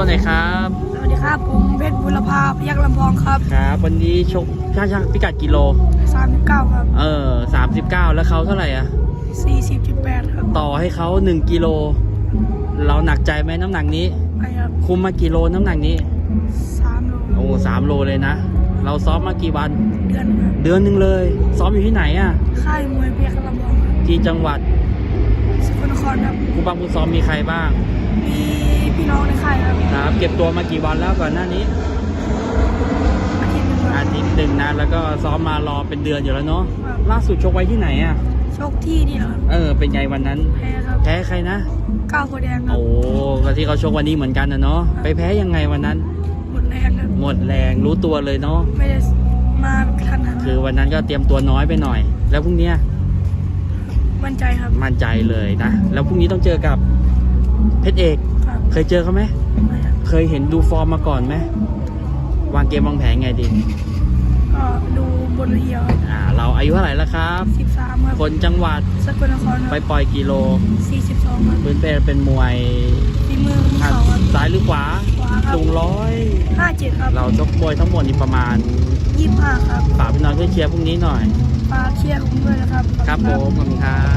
ตัวหน่อยครับสวัสดีครับ ผมเพชรบุรพาพยักษ์ลำพองครับครับวันนี้ชกช่างช่างพิกัดกิโล 39 ครับ เออสามสิบเก้าแล้วเขาเท่าไหร่อะ 40.8 ครับ ต่อให้เขาหนึ่งกิโล เราหนักใจไหมน้ำหนักนี้ ไปครับคุมมากี่โลน้ำหนักนี้ 3โลโอ้สามโลเลยนะ เราซ้อมมากี่วัน เดือนครับเดือนหนึ่งเลย ซ้อมอยู่ที่ไหนอะ ค่ายมวยพยักษ์ลำพองครับที่จังหวัดสกลนครครับครูปังครูซ้อมมีใครบ้าง มี ก็บตัวมากี่วันแล้วก่อนหน้านี้ อาทิตย์หนึงคอารับทิตย์หนึ่งนะแล้วก็ซ้อมมารอเป็นเดือนอยู่แล้วเนาะครับล่าสุดชกไว้ที่ไหนอะโชคที่นี่เหรอครับเออ เป็นไงวันนั้น แพ้ครับ แพ้ใครนะก้าวโพธิ์แดงครับ โอ้ก็ที่เขาชกวันนี้เหมือนกันนะเนาะไปแพ้ยังไงวันนั้น หมดแรงครับ หมดแรงรู้ตัวเลยเนาะไม่ได้มาทันหันคือวันนั้นก็เตรียมตัวน้อยไปหน่อย แล้วพรุ่งเนี้ยมั่นใจครับ มั่นใจเลยนะ แล้วพรุ่งนี้ต้องเจอกับเพชรเอกครับ เคยเจอเขาไหมไม่ครับเคยเห็นดูฟอร์มมาก่อนไหม วางเกมวางแผนไงดี ก็ดูบนเรียวอ่า เราอายุเท่าไหร่แล้วครับ 13ครับคนจังหวัดสกลนครคไปรับปล่อยกิโล42ครับพื้นเพเป็นมวยฝีมือมีอะเขาครับซ้ายหรือขวาขวาครับสูงร้อย57ครับเราชกมวยทั้งหมดนี่ประมาณ25ครับฝากพี่น้องช่วยเชียร์พรุ่งนี้หน่อยฝากเชียร์ผมด้วยนะครับครับผมขอบคุณครับ